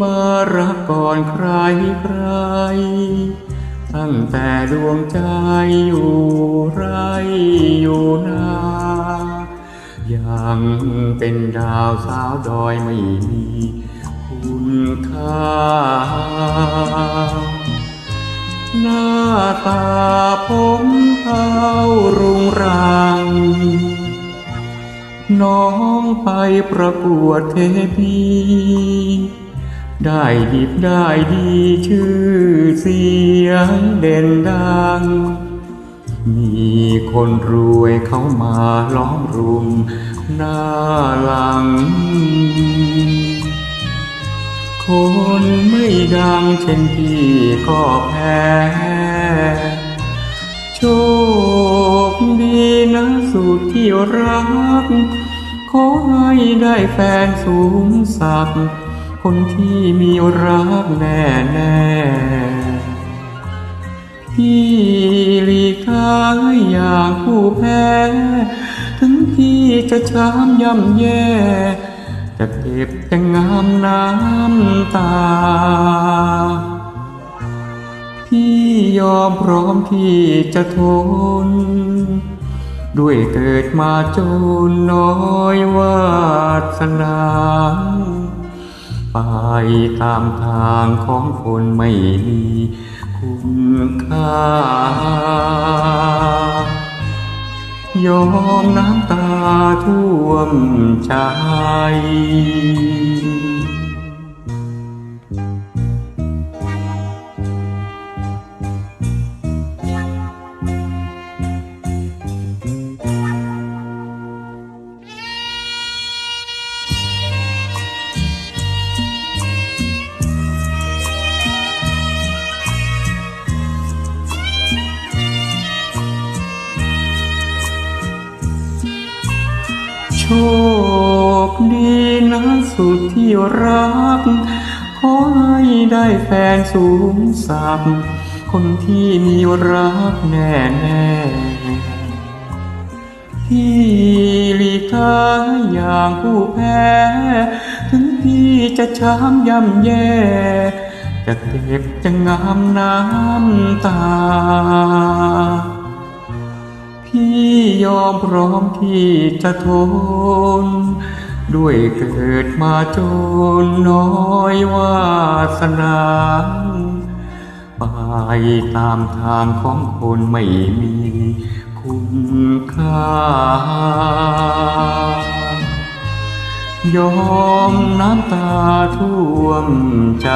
มารักก่อนใครใคร ตั้งแต่ดวงใจอยู่ไรอยู่นายังเป็นดาวสาวดอยไม่มีคุณค่า หน้าตาผมเทารุงรัง น้องไปประกวดเทพี ได้ดิบได้ดีชื่อเสียงเด่นดัง มีคนรวยเขามาล้อมรุมหน้าหลัง คนไม่ดังเช่นพี่ก็แพ้ โชคดีนะสุดที่รัก ขอให้ได้แฟนสูงสักดิ์ คนที่มีรักแน่แน่พี่หลีกทางอย่างผู้แพ้ ถึงพี่จะช้ำย่ำแย่ จะเก็บแต่งามน้ำตา พี่ยอมพร้อมที่จะทน ด้วยเกิดมาจนน้อยวาสนา ไปตามทางของคนไม่มีคุณค่ายอมน้ำตาท่วมใจ ชคดีนะสุดที่รัก ขอให้ได้แฟนสูงสักคนที่มีรักแน่แน่ๆพี่หลีกทางอย่างผู้แพ้ ถึงพี่จะช้ำย่ำแย่ จะเก็บจะงามน้ำตา อมพร้อมที่จะทน ด้วยเกิดมาจนน้อยวาสนาไปตามทางของคนไม่มีคุณค่ายอมน้ำตาท่วมใจ